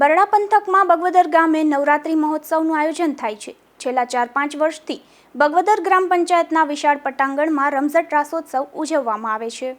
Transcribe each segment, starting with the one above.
બરડા પંથકમાં બગવદર ગામે નવરાત્રિ મહોત્સવનું આયોજન થાય છે. છેલ્લા ચાર પાંચ વર્ષથી બગવદર ગ્રામ પંચાયતના વિશાળ પટાંગણમાં રમઝટ રાસોત્સવ ઉજવવામાં આવે છે.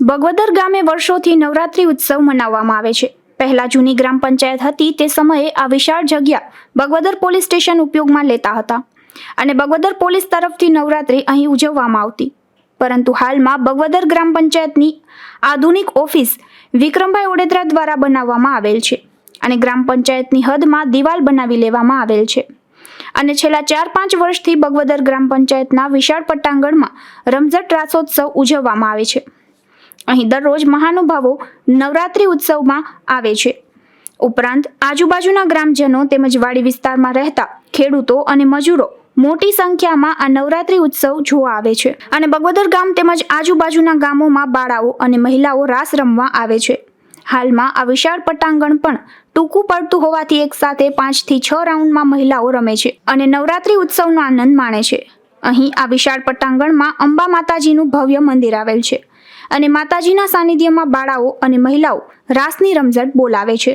બગવદર ગામે વર્ષોથી નવરાત્રિ ઉત્સવ મનાવવામાં આવે છે. પહેલા જૂની ગ્રામ પંચાયત હતી તે સમયે આ વિશાળ જગ્યા બગવદર પોલીસ સ્ટેશન ઉપયોગમાં લેતા હતા અને બગવદર પોલીસ તરફથી નવરાત્રિ અહીં ઉજવવામાં આવતી. પરંતુ હાલમાં બગવદર ગ્રામ પંચાયતની આધુનિક ઓફિસ વિક્રમભાઈ ઓડેદરા દ્વારા બનાવવામાં આવેલ છે અને ગ્રામ પંચાયતની હદમાં દિવાલ બનાવી લેવામાં આવેલ છે. અને છેલ્લા ચાર પાંચ વર્ષથી બગવદર ગ્રામ પંચાયતના વિશાળ પટ્ટાંગણમાં રમઝટ રાસોત્સવ ઉજવવામાં આવે છે. અહીં દરરોજ મહાનુભાવો નવરાત્રિ ઉત્સવમાં આવે છે. ઉપરાંત આજુબાજુના ગ્રામજનો તેમજ વાડી વિસ્તારમાં રહેતા ખેડૂતો અને મજૂરો મોટી સંખ્યામાં આ નવરાત્રિ ઉત્સવ જોવા આવે છે. અને બગોદર ગામ તેમજ આજુબાજુના ગામોમાં બાળાઓ અને મહિલાઓ રાસ રમવા આવે છે. હાલમાં આ વિશાળ પટાંગણ પણ ટૂંકું પડતું હોવાથી એકસાથે પાંચથી છ રાઉન્ડમાં મહિલાઓ રમે છે અને નવરાત્રિ ઉત્સવનો આનંદ માણે છે. અહીં આ વિશાળ પટાંગણમાં અંબા માતાજીનું ભવ્ય મંદિર આવેલ છે અને માતાજીના સાનિધ્યમાં બાળાઓ અને મહિલાઓ રાસની રમઝટ બોલાવે છે.